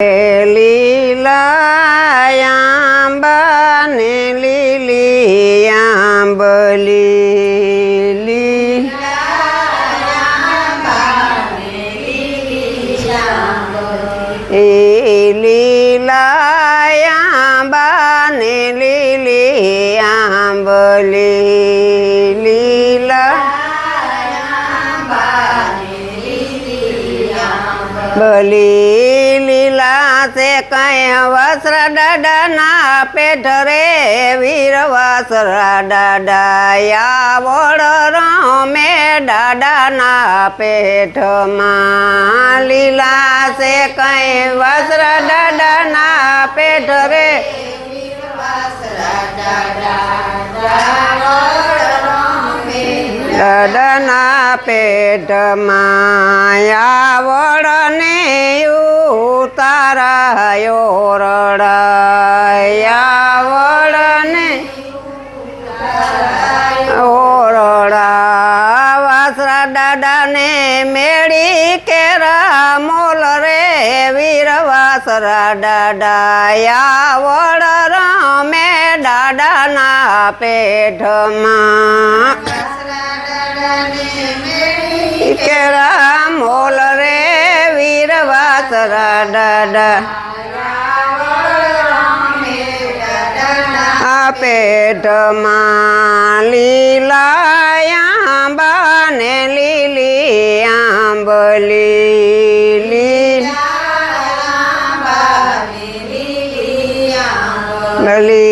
લીલા આંબા ને લીલી આંબલી એ લીલા આંબા લીલી આંબલી લીલા બલી લીલા તે કઈ વસ્ત્ર દાદાના પેઠ રે, વીર વસ્ત્ર દાદાયા વડ રમે દાદાના પેઠમાં લીલા છે કઈ વસ્ત્ર દાદાના પેઠ રે દાદાના પેટમાં આવડને ઉતારાયો રડાયા આવડને ઓરડા વાસરા દાદાને મેળી કેરા મોલ રે વીર વાસરા દાદાયા વડ રમે દાદાના પેઢમાં. કેરા મોલ રે વાસરા દાદા આ પેટમાં લીલા આંબા ને લીલી આંબલી લી બલી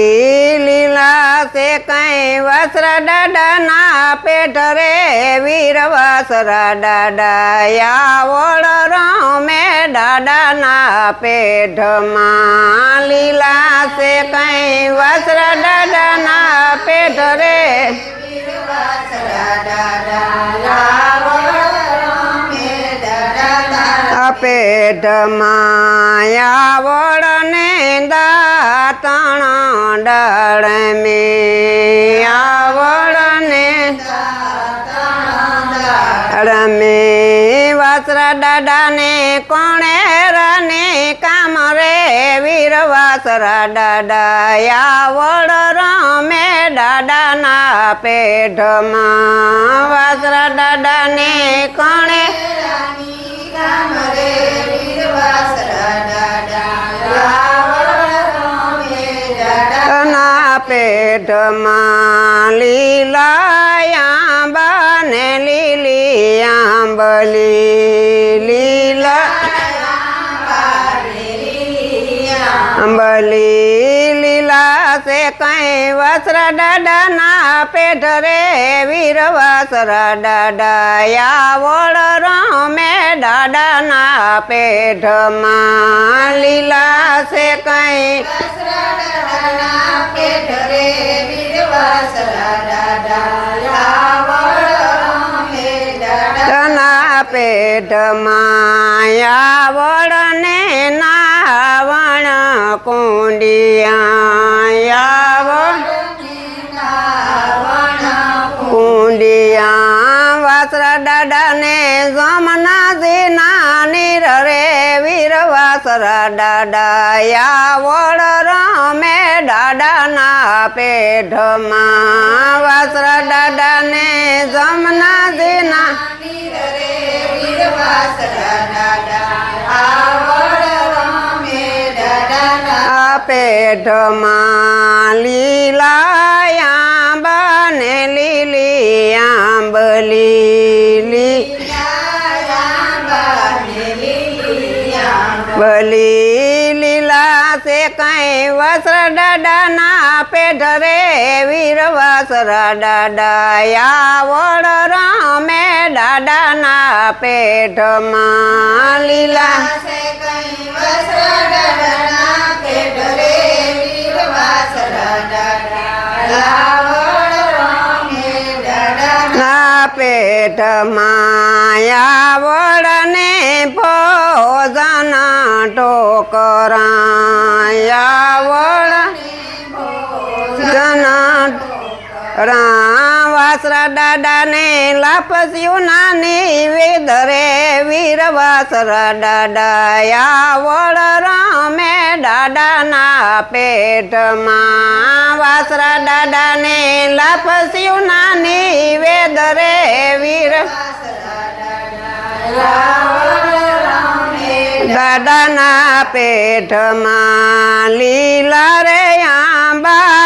લીલા તે કઈ વસ્ત્ર દાદાના પેટ રે વીર વસ્ત્ર દાદાયા વડ રમે દાદાના પેટમાં લીલા તે કઈ વસ્ત્ર દાદાના પેટ રે આ પેટમાં આવડને દાતણ ડાળ મે આવડને રમે વાસરા દાદાને, કોણે રને, કામ રે વીર વાસરા દાદા આવડ રમે દાદાના પેઢમાં. વાસરા દાદાને, કોણે ના પેટમાં લીલા આંબા ને લીલી આંબલી લીલા આંબલી લીલા છે કઈ વસ્ત્ર દાદાના પેટ રે વીર વસ્ત્ર દાદાયા વડ રમે દાદાના પેટમાં લીલા છે કઈ તના પેટમાં આવડને નાવણ કુંડિયા કુંડિયા વાસરા દાદાને જમના નાની રે વીર વાસરા વડ રમે દાદાના પેટમાં વાસરા જમના જમનાજી ના આ પેટમાં લીલા આંબા ને લીલી આંબલી બલી કઈ ડાડા ના પેઢરે વીર વસ્ત્ર દાદાયા વડ રમે દાદાના પેટમાં લીલા. ના પેટમાં આવડને ભોજન ટોકરા આવડ જન રામ વાસરા દાદાને લાપસ્યું નાની વેદરે વીર વાસરા દાદાયા વળ રમે દાદાના પેટમાં વાસરા દાદાને લાપસ્યું નાની વેદરે વીર દાદાના પેટમાં લીલા રે આંબા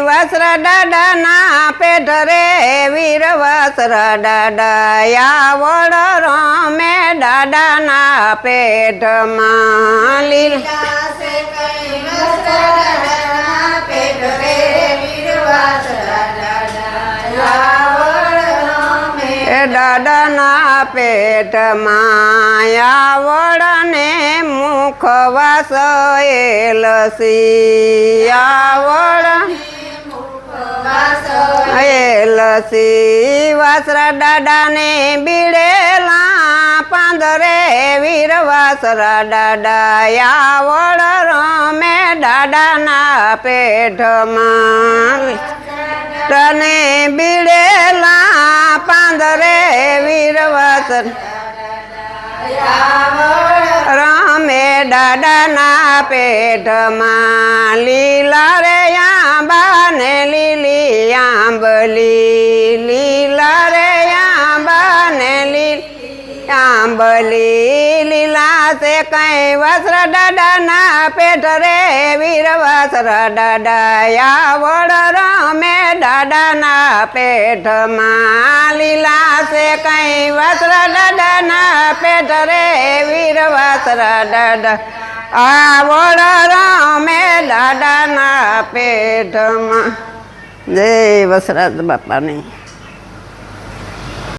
વસ્ત્ર દાદાના પેટ રે વીર વસ્ત્ર દાદા રમે દાદાના પેટમાં લીલા એ પેટ પેટમાં વડને મુખ વાસ એ લસી આવડ એ લસી વાસરા દાદાને બીડેલા પાંદરે વીર વાસરા દાદા આવડ રમે દાદાના પેઢમાં. તને બીડેલા પાંદરે વીરવસન રમે દાદાના પેટમાં લીલા રે આંબા ને લીલી આંબલી લીલા રે આંબા ને લીલી આંબલી લીલા છે કઈ વસ્ત્ર દાદાના પેટ રે વીર વસ્ત્ર દાદા આવડ રમે દાદાના પેટમાં લીલા છે કઈ વસ્ત્ર દાદાના પેટ રે વીર વસ્ત્ર દાદા આવડ રમે દાદાના પેટમાં જય વસરાજ બાપાની